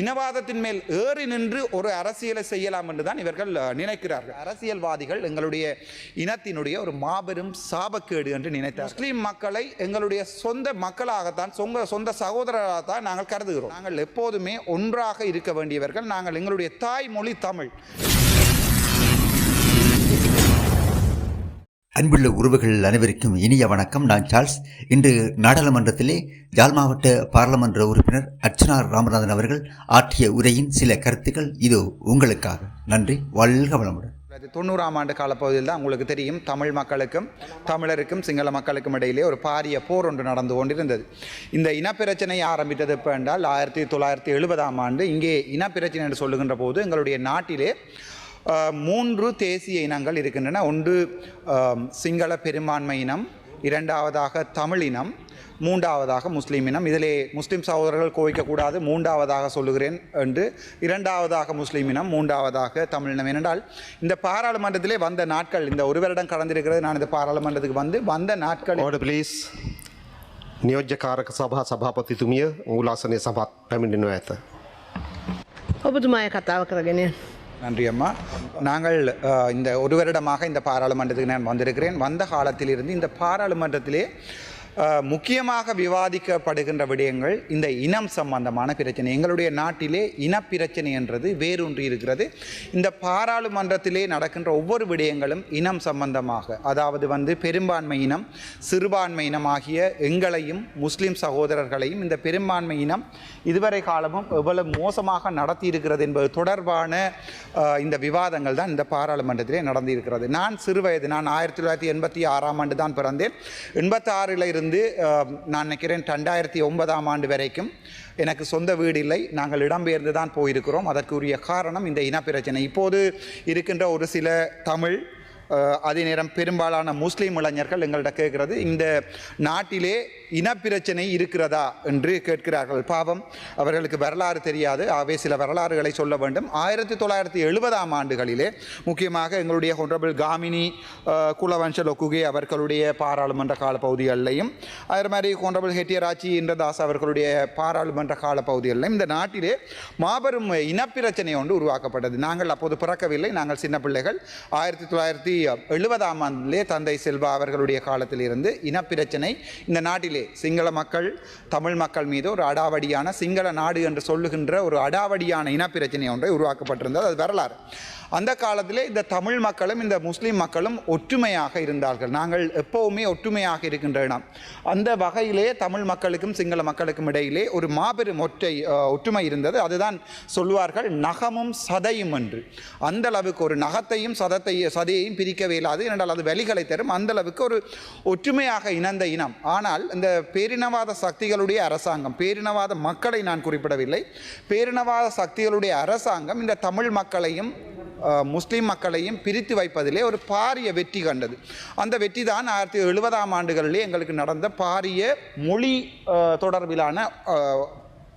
இனவாதத்தின் மேல் ஏறி நின்று ஒரு அரசியலை செய்யலாம் என்றுதான் இவர்கள் நினைக்கிறார்கள். அரசியல்வாதிகள் எங்களுடைய இனத்தினுடைய ஒரு மாபெரும் சாபக்கேடு என்று நினைத்தார் முஸ்லீம் மக்களை எங்களுடைய சொந்த மக்களாகத்தான் சொந்த சொந்த சகோதரராகத்தான் நாங்கள் கருதுகிறோம். நாங்கள் எப்போதுமே ஒன்றாக இருக்க வேண்டியவர்கள் நாங்கள் எங்களுடைய தாய்மொழி தமிழ். அன்புள்ள உறவுகள் அனைவருக்கும் இனிய வணக்கம். நான் சார்ல்ஸ். இன்று நாடாளுமன்றத்திலே யாழ் மாவட்ட பாராளுமன்ற உறுப்பினர் அர்ச்சனா ராமநாதன் அவர்கள் ஆற்றிய உரையின் சில கருத்துக்கள் இதோ உங்களுக்காக. நன்றி. வாழ்க வளமுடன். தொண்ணூறாம் ஆண்டு காலப்பகுதியில் தான் உங்களுக்கு தெரியும் தமிழ் மக்களுக்கும் தமிழருக்கும் சிங்கள மக்களுக்கும் இடையிலே ஒரு பாரிய போர் ஒன்று நடந்து கொண்டிருந்தது. இந்த இனப்பிரச்சனை ஆரம்பித்தது இப்போ என்றால் ஆயிரத்தி தொள்ளாயிரத்தி எழுபதாம் ஆண்டு இங்கே இனப்பிரச்சனை என்று சொல்லுகின்ற போது எங்களுடைய நாட்டிலே மூன்று தேசிய இனங்கள் இருக்கின்றன ஒன்று அஹ், சிங்கள பெரும்பான்மை இனம் இரண்டாவதாக தமிழ் இனம் மூன்றாவதாக முஸ்லீம் இனம் இதிலே முஸ்லீம் சகோதரர்கள் கோவிக்கக்கூடாது மூன்றாவதாக சொல்லுகிறேன் என்று இரண்டாவதாக முஸ்லீம் இனம் மூன்றாவதாக தமிழ் இனம் ஏனென்றால் இந்த பாராளுமன்றத்திலே வந்த நாட்கள் இந்த ஒரு வருடம் கடந்திருக்கிறது நான் இந்த பாராளுமன்றத்துக்கு வந்து வந்த நாட்கள் ඕඩ පලිස් නියෝජ්‍යකාරක සභා සභාපතිතුමිය මූලාසනය සමත් පැමිණෙනව ඇත. ඔබතුමාය කතාව කරගෙන நன்றி அம்மா. நாங்கள் இந்த ஒரு வருடமாக இந்த பாராளுமன்றத்துக்கு நான் வந்திருக்கிறேன். வந்த காலத்திலிருந்து இந்த பாராளுமன்றத்திலே முக்கியமாக விவாதிக்கப்படுகின்ற விடயங்கள் இந்த இனம் சம்பந்தமான பிரச்சனை. எங்களுடைய நாட்டிலே இனப்பிரச்சனை என்றது வேரூன்றி இருக்கிறது. இந்த பாராளுமன்றத்திலே நடக்கின்ற ஒவ்வொரு விடயங்களும் இனம் சம்பந்தமாக அதாவது வந்து பெரும்பான்மை இனம் சிறுபான்மை இனம் ஆகிய எங்களையும் முஸ்லீம் சகோதரர்களையும் இந்த பெரும்பான்மை இனம் இதுவரை காலமும் எவ்வளவு மோசமாக நடத்தி இருக்கிறது என்பது தொடர்பான இந்த விவாதங்கள் தான் இந்த பாராளுமன்றத்திலே நடந்திருக்கிறது. நான் சிறு வயது நான் ஆயிரத்தி தொள்ளாயிரத்தி எண்பத்தி ஆறாம் ஆண்டு தான் பிறந்தேன். எண்பத்தி ஆறில் இருந்து இருந்து நான் நினைக்கிறேன் ரெண்டாயிரத்தி ஒன்பதாம் ஆண்டு வரைக்கும் எனக்கு சொந்த வீடு இல்லை. நாங்கள் இடம்பெயர்ந்து தான் போயிருக்கிறோம். அதற்குரிய காரணம் இந்த இனப்பிரச்சனை. இப்போது இருக்கின்ற ஒரு சில தமிழ் அதே நேரம் பெரும்பாலான முஸ்லீம் இளைஞர்கள் எங்கள்கிட்ட கேட்குறது இந்த நாட்டிலே இனப்பிரச்சனை இருக்கிறதா என்று கேட்கிறார்கள். பாவம் அவர்களுக்கு வரலாறு தெரியாது. ஆகவே சில வரலாறுகளை சொல்ல வேண்டும். ஆயிரத்தி தொள்ளாயிரத்தி எழுபதாம் ஆண்டுகளிலே முக்கியமாக எங்களுடைய ஹொனரபிள் காமினி அஹ், லொக்குகே அவர்களுடைய பாராளுமன்ற கால பகுதிகளிலையும் அதே மாதிரி ஹொனரபிள் ஹெட்டியராச்சி இந்திரதாஸ் அவர்களுடைய பாராளுமன்ற கால பகுதிகளிலும் இந்த நாட்டிலே மாபெரும் இனப்பிரச்சனை ஒன்று உருவாக்கப்பட்டது. நாங்கள் அப்போது பிறக்கவில்லை. நாங்கள் சின்ன பிள்ளைகள். ஆயிரத்தி தொள்ளாயிரத்தி எழுபதாம் ஆண்டிலே தந்தை செல்வா அவர்களுடைய காலத்திலிருந்து இனப்பிரச்சனை இந்த நாட்டில் சிங்கள மக்கள் தமிழ் மக்கள் மீது ஒரு அடாவடியான சிங்கள நாடு என்று சொல்லுகின்ற ஒரு அடாவடியான இனப்பிரச்சனை ஒன்றை உருவாக்கப்பட்டிருந்தது. அது வரலாறு. அந்த காலத்தில் இந்த தமிழ் மக்களும் இந்த முஸ்லீம் மக்களும் ஒற்றுமையாக இருந்தார்கள். நாங்கள் எப்போவுமே ஒற்றுமையாக இருக்கின்ற அந்த வகையிலே தமிழ் மக்களுக்கும் சிங்கள மக்களுக்கும் இடையிலே ஒரு மாபெரும் ஒற்றை ஒற்றுமை இருந்தது. அதுதான் சொல்வார்கள் நகமும் சதையும் என்று. அந்த அளவுக்கு ஒரு நகத்தையும் சதத்தை சதையையும் பிரிக்கவே இல்லாது என்றால் அது வழிகளை தரும். அந்த அளவுக்கு ஒரு ஒற்றுமையாக இணைந்த இனம். ஆனால் இந்த பேரினவாத சக்திகளுடைய அரசாங்கம் பேரினவாத மக்களை நான் குறிப்பிடவில்லை. பேரினவாத சக்திகளுடைய அரசாங்கம் இந்த தமிழ் மக்களையும் முஸ்லீம் மக்களையும் பிரித்து வைப்பதிலே ஒரு பாரிய வெற்றி கண்டது. அந்த வெற்றி தான் ஆயிரத்தி எழுபதாம் ஆண்டுகளிலே எங்களுக்கு நடந்த பாரிய மொழி தொடர்பிலான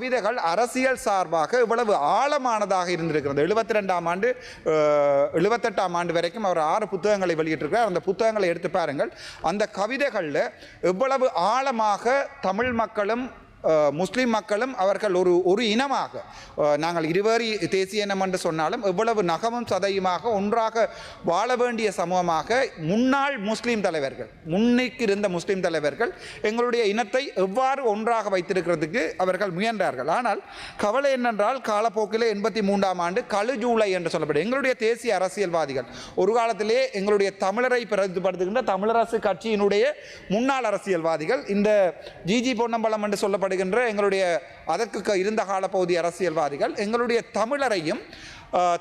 கவிதைகள் அரசியல் சார்பாக இவ்வளவு ஆழமானதாக இருந்திருக்கிறது. எழுபத்தி ரெண்டாம் ஆண்டு எழுபத்தெட்டாம் ஆண்டு வரைக்கும் அவர் ஆறு புத்தகங்களை வெளியிட்டிருக்கிறார். அந்த புத்தகங்களை எடுத்து பாருங்கள். அந்த கவிதைகளில் எவ்வளவு ஆழமாக தமிழ் மக்களும் முஸ்லீம் மக்களும் அவர்கள் ஒரு ஒரு இனமாக. நாங்கள் இருவேறு தேசிய இனம் என்று சொன்னாலும் எவ்வளவு நகமும் சதையுமாக ஒன்றாக வாழ வேண்டிய சமூகமாக முன்னாள் முஸ்லீம் தலைவர்கள் முன்னைக்கு இருந்த முஸ்லீம் தலைவர்கள் எங்களுடைய இனத்தை எவ்வாறு ஒன்றாக வைத்திருக்கிறதுக்கு அவர்கள் முயன்றார்கள். ஆனால் கவலை என்னென்றால் காலப்போக்கில் எண்பத்தி மூன்றாம் ஆண்டு கழு ஜூலை என்று சொல்லப்படும் எங்களுடைய தேசிய அரசியல்வாதிகள் ஒரு காலத்திலே எங்களுடைய தமிழரை பிரதிபடுத்துகின்ற தமிழரசு கட்சியினுடைய முன்னாள் அரசியல்வாதிகள் இந்த ஜிஜி பொன்னம்பலம் என்று சொல்லப்படுகின்ற எங்களுடைய அதற்கு க- இருந்த காலப்பகுதி அரசியல்வாதிகள் எங்களுடைய தமிழரையும்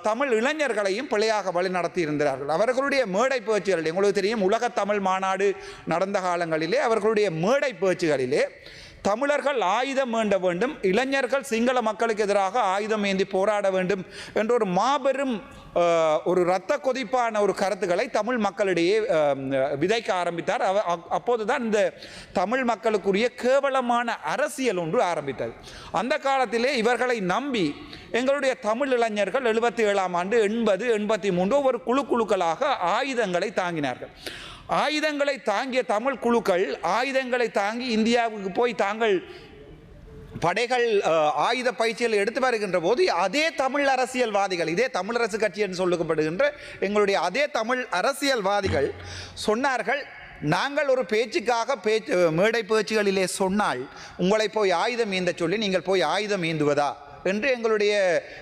தமிழ் இளைஞர்களையும் பிழையாக வழி நடத்தி இருந்தார்கள் அவர்களுடைய மேடை பேச்சுகளில் எங்களுக்கு தெரியும் உலக தமிழ் மாநாடு நடந்த காலங்களிலே அவர்களுடைய மேடை பேச்சுகளிலே தமிழர்கள் ஆயுதம் வேண்ட வேண்டும் இளைஞர்கள் சிங்கள மக்களுக்கு எதிராக ஆயுதம் ஏந்தி போராட வேண்டும் என்ற ஒரு மாபெரும் ஒரு இரத்த கொதிப்பான ஒரு கருத்துக்களை தமிழ் மக்களிடையே விதைக்க ஆரம்பித்தார். அவ அப்போதுதான் இந்த தமிழ் மக்களுக்குரிய கேவலமான அரசியல் ஒன்று ஆரம்பித்தது. அந்த காலத்திலே இவர்களை நம்பி எங்களுடைய தமிழ் இளைஞர்கள் எழுபத்தி ஏழாம் ஆண்டு எண்பது எண்பத்தி மூன்று ஒரு குழு குழுக்களாக ஆயுதங்களை தாங்கினார்கள். ஆயுதங்களை தாங்கிய தமிழ் குழுக்கள் ஆயுதங்களை தாங்கி இந்தியாவுக்கு போய் தாங்கள் படைகள் ஆயுத பயிற்சிகள் எடுத்து வருகின்ற போது அதே தமிழ் அரசியல்வாதிகள் இதே தமிழரசு கட்சி என்று சொல்லப்படுகின்ற எங்களுடைய அதே தமிழ் அரசியல்வாதிகள் சொன்னார்கள் நாங்கள் ஒரு பேச்சுக்காக பேச்சு மேடை பேச்சுகளிலே சொன்னால் உங்களை போய் ஆயுதம் ஏந்த சொல்லி நீங்கள் போய் ஆயுதம் ஏந்துவதா? என்று எங்களுடைய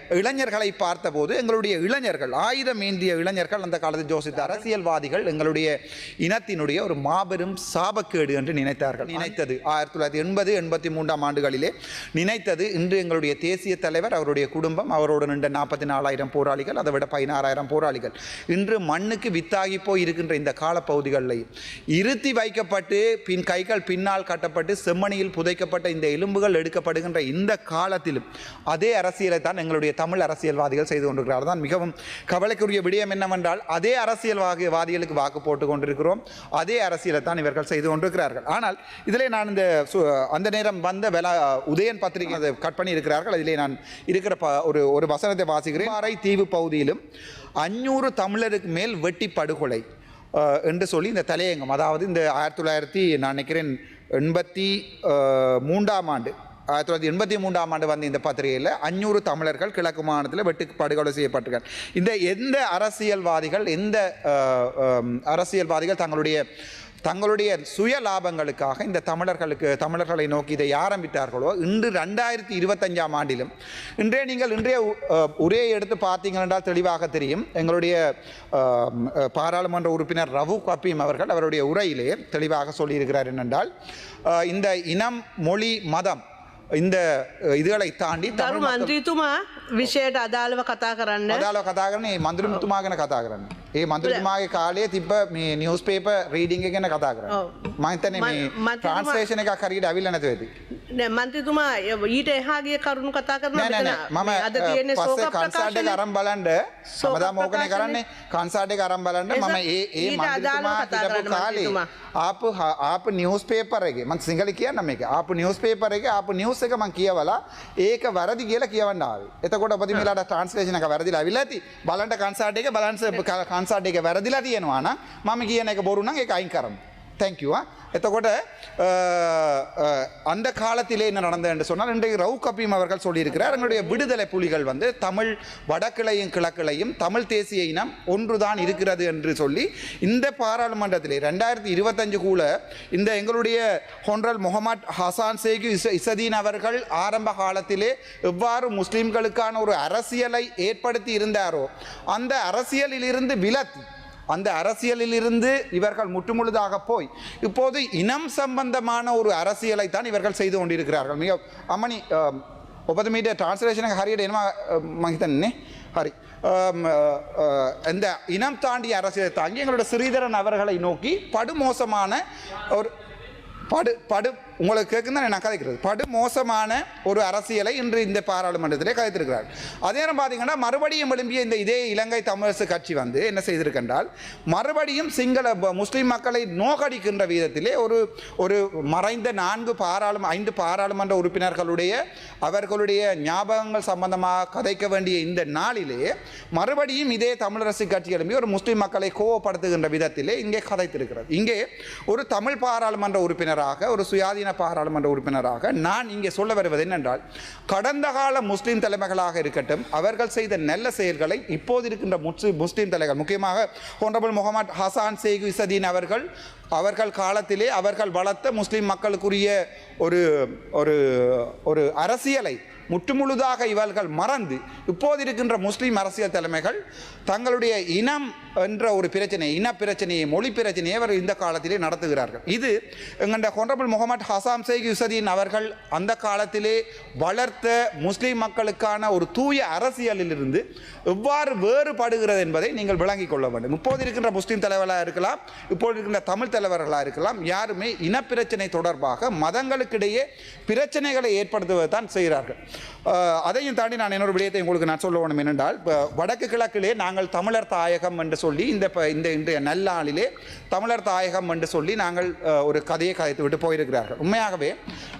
இளைஞர்களை பார்த்தபோது எங்களுடைய இளைஞர்கள் ஆயுதம் ஏந்திய இளைஞர்கள் அந்த காலத்தில் யோசித்த அரசியல்வாதிகள் எங்களுடைய இனத்தினுடைய ஒரு மாபெரும் சாபக்கேடு என்று நினைத்தார்கள். நினைத்தது. ஆயிரத்தி தொள்ளாயிரத்தி எண்பது எண்பத்தி மூன்றாம் ஆண்டுகளிலே நினைத்தது. இன்று எங்களுடைய தேசிய தலைவர் அவருடைய குடும்பம் அவரோடு நின்ற நாற்பத்தி நாலாயிரம் போராளிகள் அதை விட பதினாறாயிரம் போராளிகள். இன்று மண்ணுக்கு வித்தாகி போய் இருக்கின்ற இந்த காலப்பகுதிகளில் இருத்தி வைக்கப்பட்டு பின் கைகள் பின்னால் கட்டப்பட்டு செம்மணியில் புதைக்கப்பட்ட இந்த எலும்புகள் எடுக்கப்படுகின்ற இந்த காலத்திலும் அதே அரசியலை தான் எங்களுடைய தமிழ் அரசியல்வாதிகள் செய்து கொண்டிருக்கிறார் தான் மிகவும் கவலைக்குரிய விடயம் என்னவென்றால் அதே அரசியல்வாதி வாதிகளுக்கு வாக்கு போட்டு கொண்டிருக்கிறோம். அதே அரசியலை தான் இவர்கள் செய்து கொண்டிருக்கிறார்கள். ஆனால் இதிலே நான் இந்த சு- அந்த நேரம் வந்த வெலா உதயன் பத்திரிகை அதை கட் பண்ணி இருக்கிறார்கள் அதிலே நான் இருக்கிற ப ஒரு ஒரு வசனத்தை வாசிக்கிறேன். அரை தீவு பகுதியிலும் அஞ்சூறு தமிழருக்கு மேல் வெட்டி படுகொலை என்று சொல்லி இந்த தலையங்கம் அதாவது இந்த ஆயிரத்தி தொள்ளாயிரத்தி நான் நினைக்கிறேன் எண்பத்தி மூன்றாம் ஆண்டு ஆயிரத்தி தொள்ளாயிரத்தி எண்பத்தி மூன்றாம் ஆண்டு வந்த இந்த பத்திரிகையில் அஞ்சூறு தமிழர்கள் கிழக்கு மாநிலத்தில் வெட்டு படுகொலை செய்யப்பட்டிருக்கார் இந்த எந்த அரசியல்வாதிகள் எந்த அரசியல்வாதிகள் தங்களுடைய தங்களுடைய சுய லாபங்களுக்காக இந்த தமிழர்களுக்கு தமிழர்களை நோக்கி இதை ஆரம்பித்தார்களோ? இன்று ரெண்டாயிரத்தி இருபத்தஞ்சாம் ஆண்டிலும் இன்றே நீங்கள் இன்றைய ஒரே உரையை எடுத்து பார்த்தீங்க என்றால் தெளிவாக தெரியும். எங்களுடைய பாராளுமன்ற உறுப்பினர் ரவு கப்பீம் அவர்கள் அவருடைய உரையிலே தெளிவாக சொல்லியிருக்கிறார் என்னென்றால் இந்த இனம் மொழி மதம் ඉන්ද ඉදලයි තාන්ඩි තරු මන්ත්‍රීතුමා විෂයට අදාළව කතා කරන්න. අදාලව කතා කරන මන්දුරමතුමා ගැන කතා කරන්න. ඒ මන්තුරතුමාගේ කාලය තිබ මේ නිියස් පේප රීඩිංග ගැන කතා කරන්න. මහිතන මේ ට්‍රන්ස්ේෂණ එක කරට ඇවිල්ල නැතුවේදී මන්තිතුමා ඊට එහාගේ කරුණු කතා කරන මම අද තියන්නේ සෝක කන්සාඩ අරම් බලන්ඩ සොමදා මෝකන කරන්නේ? කන්සාඩ අරම් බලන්න. මම ඒ ඒ කාලේ ආප ආප නිියස් පේපරගේ මන් සිංහල කියන්න මේ අප නිියස් පේපරගේ අප නිියස් එක මං කියවලා ඒක වැරදි කියලා කියවන්නාව එතකොට පති මලාට ට්‍රන්ස්ලේෂනක වැරදිලා විලඇති බලන්ට කන්සාඩ එක බලන්ස කන්සාඩ එක වැරදිලා තියෙනවාන මම කියන එක බොරුණන් එක අයින් කරම. Thank you ah. எத்தக்கூட அந்த காலத்திலே என்ன நடந்தது என்று சொன்னால் இன்றைக்கு ரவு கபீம் அவர்கள் சொல்லியிருக்கிறார் எங்களுடைய விடுதலை புலிகள் வந்து தமிழ் வடக்கிளையும் கிழக்கிளையும் தமிழ் தேசிய இனம் ஒன்றுதான் இருக்கிறது என்று சொல்லி இந்த பாராளுமன்றத்திலே ரெண்டாயிரத்தி இருபத்தஞ்சு கூட இந்த எங்களுடைய ஹொன்ரல் முகமது ஹசான் சேகு இச இசதீன் அவர்கள் ஆரம்ப காலத்திலே எவ்வாறு முஸ்லீம்களுக்கான ஒரு அரசியலை ஏற்படுத்தி இருந்தாரோ அந்த அரசியலிலிருந்து விலத்தி அந்த அரசியலில் இருந்து இவர்கள் முற்றுமுழுதாக போய் இப்போது இனம் சம்பந்தமான ஒரு அரசியலை தான் இவர்கள் செய்து கொண்டிருக்கிறார்கள். மிக அம்மணி ஒப்பது மீடிய டிரான்ஸ்லேஷனுக்கு ஹரியட் என்ன? மகிதன்னே ஹரி இந்த இனம் தாண்டிய அரசியலை தாங்கி எங்களோட ஸ்ரீதரன் அவர்களை நோக்கி படுமோசமான ஒரு படு படு உங்களுக்கு கேட்குன்னு நான் கதைக்கிறது. படு மோசமான ஒரு அரசியலை இன்று இந்த பாராளுமன்றத்திலே கதைத்திருக்கிறார். அதே நேரம் பார்த்தீங்கன்னா மறுபடியும் எழும்பிய இந்த இதே இலங்கை தமிழரசு கட்சி வந்து என்ன செய்திருக்கின்றால் மறுபடியும் சிங்கள முஸ்லீம் மக்களை நோக்கடிக்கின்ற விதத்திலே ஒரு ஒரு மறைந்த நான்கு பாராளும ஐந்து பாராளுமன்ற உறுப்பினர்களுடைய அவர்களுடைய ஞாபகங்கள் சம்பந்தமாக கதைக்க வேண்டிய இந்த நாளிலே மறுபடியும் இதே தமிழரசு கட்சி எழும்பி ஒரு முஸ்லீம் மக்களை கோவப்படுத்துகின்ற விதத்திலே இங்கே கதைத்திருக்கிறது. இங்கே ஒரு தமிழ் பாராளுமன்ற உறுப்பினராக ஒரு சுயாதீன பாராளுமன்ற உறுப்பினராக நான் இங்கே சொல்ல வருவது என்னென்றால் கடந்த கால முஸ்லீம் தலைமைகளாக இருக்கட்டும் அவர்கள் செய்த நல்ல செயல்களை இப்போது இருக்கின்ற முஸ்லீம் முஸ்லிம் தலைவர் முக்கியமாக ஹோனரபிள் முகமது ஹசான் சேகு இசதீன் அவர்கள் அவர்கள் காலத்திலே அவர்கள் வளர்த்த முஸ்லீம் மக்களுக்குரிய ஒரு ஒரு ஒரு அரசியலை முற்றுமுழுதாக இவர்கள் மறந்து இப்போது இருக்கின்ற முஸ்லீம் அரசியல் தலைமைகள் தங்களுடைய இனம் என்ற ஒரு பிரச்சனை இன பிரச்சனையை மொழி பிரச்சனையை அவர் இந்த காலத்திலே நடத்துகிறார்கள். இது எங்கண்ட ஹொனரபிள் முகமது ஹசாம் சேக் யுசதீன் அவர்கள் அந்த காலத்திலே வளர்த்த முஸ்லீம் மக்களுக்கான ஒரு தூய அரசியலிலிருந்து எவ்வாறு வேறுபடுகிறது என்பதை நீங்கள் விளங்கிக் கொள்ள வேண்டும். இப்போது இருக்கின்ற முஸ்லீம் தலைவர்களாக இருக்கலாம் இப்போது இருக்கின்ற தமிழ் தலைவர்களாக இருக்கலாம் யாருமே இனப்பிரச்சனை தொடர்பாக மதங்களுக்கிடையே பிரச்சனைகளை ஏற்படுத்துவது தான் செய்கிறார்கள். அதையும் தாண்டி நான் இன்னொரு விடயத்தை உங்களுக்கு நான் சொல்ல வேணும் என்னென்றால் இப்போ வடக்கு கிழக்கிலே நாங்கள் தமிழர் தாயகம் என்று சொல்லி இந்த இப்போ இந்த இன்றைய நல்லாளிலே தமிழர் தாயகம் என்று சொல்லி நாங்கள் ஒரு கதையை கதைத்து விட்டு போயிருக்கிறார்கள். உண்மையாகவே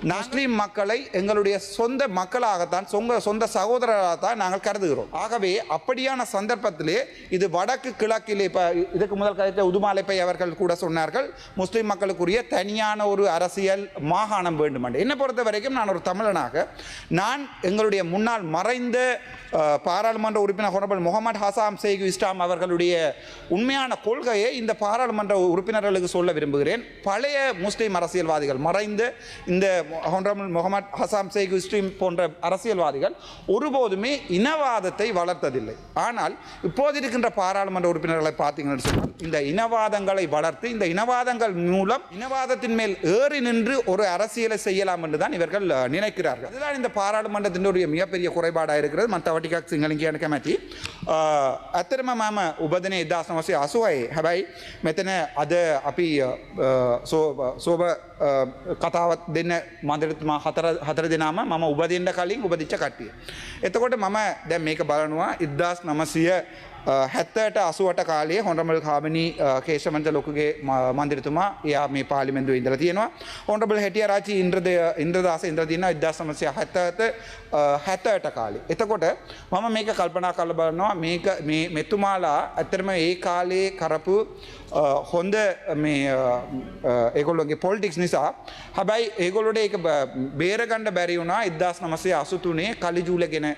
முஸ்லீம் மக்களை எங்களுடைய சொந்த மக்களாகத்தான் சொந்த சொந்த சகோதரராகத்தான் நாங்கள் கருதுகிறோம். ஆகவே அப்படியான சந்தர்ப்பத்திலே இது வடக்கு கிழக்கிலே இப்போ இதுக்கு முதல் கருத்து உதுமாலைப்பை அவர்கள் கூட சொன்னார்கள். முஸ்லீம் மக்களுக்குரிய தனியான ஒரு அரசியல் மாகாணம் வேண்டும் என்று என்னை பொறுத்த வரைக்கும் நான் ஒரு தமிழனாக நான் எங்களுடைய முன்னாள் மறைந்த பாராளுமன்ற உறுப்பினர் ஹொனபல் முகமது ஹசாம் சேகு இஸ்லாம் அவர்களுடைய உண்மையான கொள்கையை இந்த பாராளுமன்ற உறுப்பினர்களுக்கு சொல்ல விரும்புகிறேன். பழைய முஸ்லீம் அரசியல்வாதிகள் மறைந்த இந்த ஹொனரபல் முகமது ஹசாம் சேகு இஸ்லாம் போன்ற அரசியல்வாதிகள் ஒருபோதுமே இனவாதத்தை வளர்த்ததில்லை ஆனால் இப்போது இருக்கின்ற பாராளுமன்ற உறுப்பினர்களை பார்த்தீங்கன்னு சொன்னால் இந்த இனவாதங்களை வளர்த்து இந்த இனவாதங்கள் மூலம் இனவாதத்தின் மேல் ஏறி நின்று ஒரு அரசியலை செய்யலாம் என்று தான் இவர்கள் அஹ், நினைக்கிறார்கள் அதுதான் இந்த பாராளுமன்றத்தினுடைய மிகப்பெரிய குறைபாடாக இருக்கிறது மற்ற வட்டிக்காக் සිංහලින් කියන කැමැති ඇත්තරම මම උබදන එදදාස් නවසේ අසුවයි හැබැයි මෙතන අද අපි අ, සෝ- සෝබ අ, කතාවත් දෙන්න මන්දරතුමා හතර හතර දෙනාම මම උබදෙන්ට කලින් උබදිච්ච කට්ටිය. එතකොට මම දැ මේක බලනවා ඉද්දාස් නමසිය හැත්තට අසුවට කාලේ හොඳමල් කාමනී කේෂමන්ත ලොකුගේ ම- මන්දිරතුමා එයා මේ පාලිමෙන්දුව ඉඳල තියෙනවා. හොන්ඩබල් හැටිය රාචි ඉන්ද්‍රදය ඉන්ද්‍රදාස ඉන්ද්‍රදින ඉදදාසමසය හැත්තත හැත්තට කාලේ. එතකොට මම මේක කල්පනා කල බලනවා. මේක මේ මෙතුමාලා ඇතරම ඒ කාලේ කරපු අ, හොඳ මේ ඒගොල්ලොගේ පොල්ටික්ස් නිසා හැබැයි ඒගොලොට ඒක බ- බේරගණඩ බැරි වුණා. ඉදදාස් නමසේ අසුතුනේ කලිජූලගෙන අ,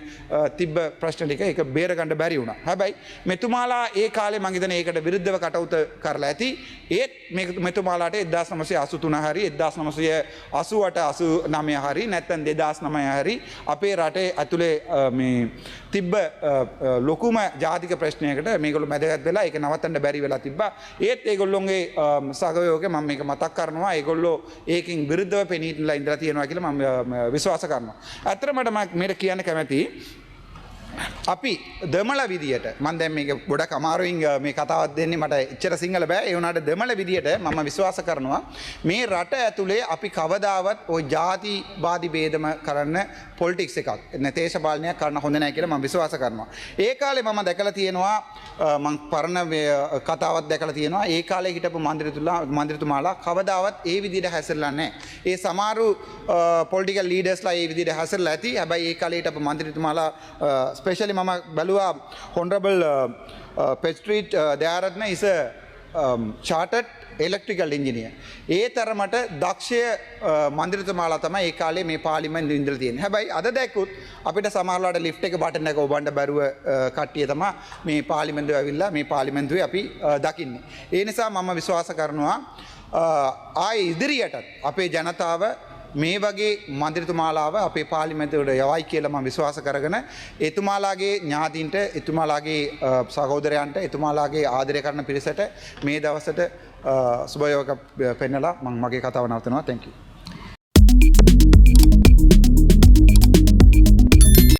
තිබ්බ ප්‍රශ්නටික එක බේරගණඩ බැරි වුණ. හැබැයි මෙතුමාලා ඒ කාලේ මංගේතන ඒකට විරුද්ධව කටවුත කරලා ඇති. ඒත් මේ- මෙතුමාලාට එදදාස් නමසේ අසුතුන හරි එදදාස් නමසය අසුවට අසු නමය හරි නැත්තන් දෙදස් නමය හරි අපේ රටේ ඇතුළේ අ, මේ තිබ්බ අ, අ, ලොකුම ජාතික ප්‍රශ්නයකට මේගොලු මැදගත් වෙලා එක නවත්තන්ට බැරි වෙලා තිබ ඒත් ඒගොල්ලොන්ගේ සගයෝක මම මේක මතක් කරනවා. ඒගොල්ලෝ ඒකින් විරුද්ධව පෙනීටලා ඉන්ද්‍ර තියෙනවා කියලා මම විශ්වාස කරනවා. ඇතරමට මට කියන්න කැමැති අපි දෙමල විදිට මන්දැ මේ ගොඩ කමාරුයින් මේ කතාවත් දෙන්නේ මට එච්චර සිංහල බෑ ඒවුණට දෙමල විදිට මම විශ්වාස කරනවා මේ රට ඇතුළේ අපි කවදාවත් ඔය ජාති බාධි බේදම කරන්න පොල්ටික් එකක් එන්න තේශපාලනයක් කරන්න හොඳ නෑ කියලා ම විශ්වාස කරනවා ඒ කාලේ මම දැකලා තියෙනවා මං පරණ කතාවත් දැකලා තියෙනවා ඒ කාලේ හිටපු මන්දිරතුලා මන්දිරතුමාලා කවදාවත් ඒ විදිහට හැසිරලා නැහැ. ඒ සමහරු පොලිටිකල් ලීඩර්ස්ලා ඒ විදිහට හැසිරලා ඇති. හැබැයි ඒ කාලේ හිටපු මන්දිරතුමාලා ස්පෙෂලි මම බැලුවා හොනරබල් පෙස්ට්‍රීට් දයාරත්න ඉස චාටට් එලෙක්ට්‍රිකල් ඉංජිනිය. ඒ තරමට දක්ෂය uh, මන්දිරතුමාලා තමයි ඒ කාලේ මේ පාලිමෙන් ඉඳල තියෙන හැබැයි අද දැකුත් අපිට සමහරලාට ලිෆ්ට එක බටන එක ඔබන්ඩ බැරුව අ, කට්ටිය තම මේ පාලිමෙන්දුව ඇවිල්ලා මේ පාලිමෙන්දුවේ අපි අ, දකින්නේ. ඒ නිසා මම විශ්වාස කරනවා අ, ආය ඉදිරියටත් අපේ ජනතාව මේ වගේ මන්ත්‍රතුමාලාව අපේ පාලිමැතවට යවයි කියලම විශ්වාස කරගෙන එතුමාලාගේ ඥාතින්ට එතුමාලාගේ අ, සහෝදරයන්ට එතුමාලාගේ ආදරය කරන පිරිසට මේ දවසට සුභයෝක පෙන්නලා මං මගේ කතාව නවතනවා තැංකි.